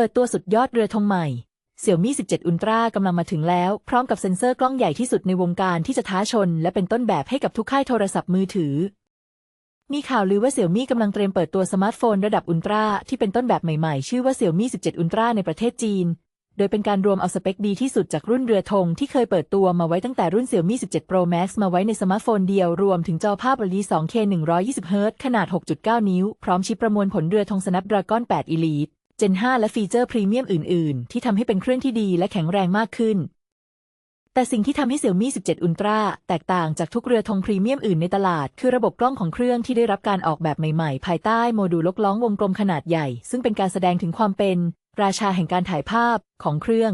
เปิดตัวสุดยอดเรือธงใหม่ Xiaomi 17 Ultra กำลังมาถึงแล้ว พร้อมกับเซ็นเซอร์กล้องใหญ่ที่สุดในวงการที่จะท้าชน และเป็นต้นแบบให้กับทุกค่ายโทรศัพท์มือถือ มีข่าวลือว่า Xiaomi กำลังเตรียมเปิดตัวสมาร์ทโฟนระดับอุลตร้าที่เป็นต้นแบบใหม่ๆ ชื่อว่า Xiaomi 17 Ultra ในประเทศจีน โดยเป็นการรวมเอาสเปคดีที่สุดจากรุ่นเรือธงที่เคยเปิดตัวมาไว้ตั้งแต่รุ่น Xiaomi 17 Pro Max มาไว้ในสมาร์ทโฟนเดียวรวมถึงจอภาพ LED 2K 120 Hz ขนาด 6.9 นิ้ว พร้อมชิปประมวลผลเรือธง Snapdragon 8 Elite Gen 5 และฟีเจอร์พรีเมียมอื่น ๆ ที่ทำให้เป็นเครื่องที่ดีและแข็งแรงมากขึ้น แต่สิ่งที่ทำให้ Xiaomi 17 Ultra แตกต่างจากทุกเรือธงพรีเมียมอื่นในตลาด คือระบบกล้องของเครื่องที่ได้รับการออกแบบใหม่ ๆ ภายใต้โมดูลลกล้องวงกลมขนาดใหญ่ ซึ่งเป็นการแสดงถึงความเป็น ราชาแห่งการถ่ายภาพของเครื่อง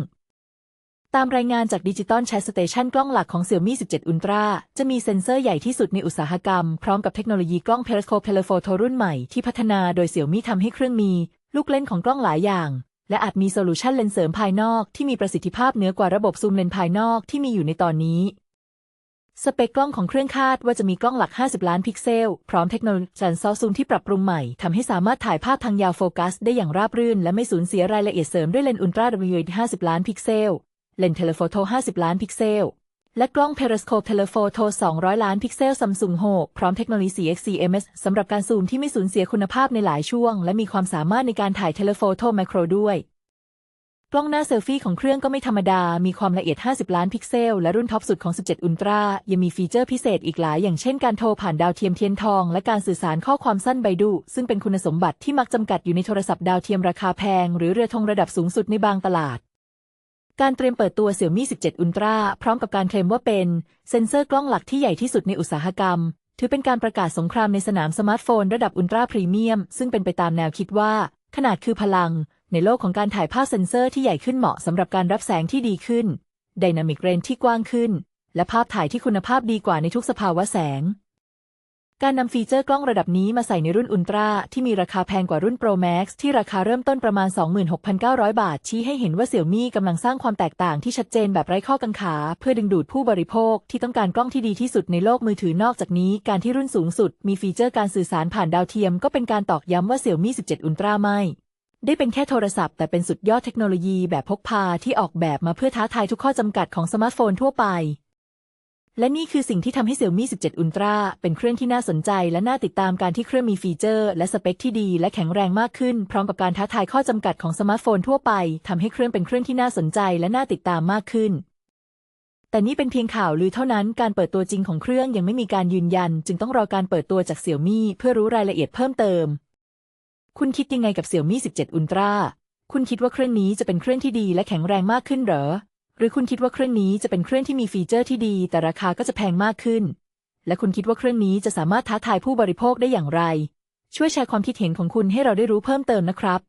ตามรายงานจากดิจิตอลแชทสเตชันกล้องหลักของ Xiaomi 17 Ultra จะมีเซ็นเซอร์ใหญ่ที่สุดในอุตสาหกรรม พร้อมกับเทคโนโลยีกล้อง Periscope Telephoto รุ่นใหม่ที่พัฒนาโดย Xiaomi ทำให้เครื่องมี ลูกเล่นของกล้องหลายอย่าง และอาจมีโซลูชันเลนส์เสริมภายนอกที่มีประสิทธิภาพเหนือกว่าระบบซูมเลนส์ภายนอกที่มีอยู่ในตอนนี้ สเปคกล้องของเครื่องคาดว่าจะมีกล้องหลัก 50 ล้านพิกเซล พร้อมเทคโนโลยีจันซอซูมที่ปรับปรุงใหม่ทำให้สามารถถ่ายภาพทางยาวโฟกัส ได้อย่างราบรื่น และไม่สูญเสียรายละเอียดเสริมด้วยเลนส์อุลตรา wide 50 ล้านพิกเซล เลนส์เทเลโฟโต50 ล้านพิกเซล และกล้อง Periscope Telephoto 200 ล้านพิกเซล Samsung 6 พร้อมเทคโนโลยี 4x4ms สำหรับการซูมที่ไม่สูญเสียคุณภาพในหลายช่วง และมีความสามารถในการถ่ายเทเลโฟโตแมโครด้วย กล้องหน้าเซลฟี่ของเครื่องก็ไม่ธรรมดา มีความละเอียด 50 ล้านพิกเซล และรุ่นท็อปสุดของ 17 Ultra ยังมีฟีเจอร์พิเศษอีกหลาย อย่างเช่นการโทรผ่านดาวเทียมเทียนทอง และการสื่อสารข้อความสั้นไบดู ซึ่งเป็นคุณสมบัติที่มักจำกัดอยู่ในโทรศัพท์ดาวเทียมราคาแพง หรือเรือธงระดับสูงสุดในบางตลาด การเตรียมเปิดตัว Xiaomi 17 Ultra พร้อมกับการเคลมว่าเป็น เซ็นเซอร์กล้องหลักที่ใหญ่ที่สุดในอุตสาหกรรม ถือเป็นการประกาศสงครามในสนามสมาร์ทโฟนระดับอุลตร้าพรีเมียม ซึ่งเป็นไปตามแนวคิดว่า ขนาดคือพลัง ในโลกของการถ่ายภาพเซ็นเซอร์ที่ใหญ่ขึ้นเหมาะสำหรับการรับแสงที่ดีขึ้น ไดนามิกเรนที่กว้างขึ้น และภาพถ่ายที่คุณภาพดีกว่าในทุกสภาวะแสง การนำฟีเจอร์กล้องระดับนี้มาใส่ในรุ่นอุลตร้าที่มีราคาแพงกว่ารุ่น Pro Max ที่ราคาเริ่มต้นประมาณ 26,900 บาท ชี้ให้เห็นว่าเสี่ยมี่กำลังสร้างความแตกต่างที่ชัดเจนแบบไร้ข้อกังขา เพื่อดึงดูดผู้บริโภคที่ต้องการกล้องที่ดีที่สุดในโลกมือถือนอกจากนี้ การที่รุ่นสูงสุด มีฟีเจอร์การสื่อสารผ่านดาวเทียม ก็เป็นการตอกย้ำว่าเสี่ยมี่17 Ultra ไม่ได้เป็นแค่โทรศัพท์แต่เป็นสุดยอดเทคโนโลยีแบบพกพาที่ออกแบบมาเพื่อท้าทายทุกข้อจำกัดของสมาร์ทโฟนทั่วไป และนี่คือสิ่งที่ทำให้ Xiaomi 17 Ultra เป็นเครื่องที่น่าสนใจและน่าติดตามการที่เครื่องมีฟีเจอร์ และสเปคที่ดีและแข็งแรงมากขึ้น พร้อมกับการท้าทายข้อจำกัดของสมาร์ทโฟนทั่วไปทำให้เครื่องเป็นเครื่องที่น่าสนใจและน่าติดตามมากขึ้น แต่นี่เป็นเพียงข่าวลือเท่านั้นการเปิดตัวจริงของเครื่องยังไม่มีการยืนยัน จึงต้องรอการเปิดตัวจาก Xiaomi เพื่อรู้รายละเอียดเพิ่มเติม คุณคิดยังไงกับ Xiaomi 17 Ultra คุณคิดว่าเครื่องนี้จะเป็นเครื่องที่ดีและแข็งแรงมากขึ้นหรอ หรือคุณคิดว่าเครื่องนี้จะเป็นเครื่องที่มีฟีเจอร์ที่ดี แต่ราคาก็จะแพงมากขึ้น และคุณคิดว่าเครื่องนี้จะสามารถท้าทายผู้บริโภคได้อย่างไร ช่วยแชร์ความคิดเห็นของคุณให้เราได้รู้เพิ่มเติมนะครับ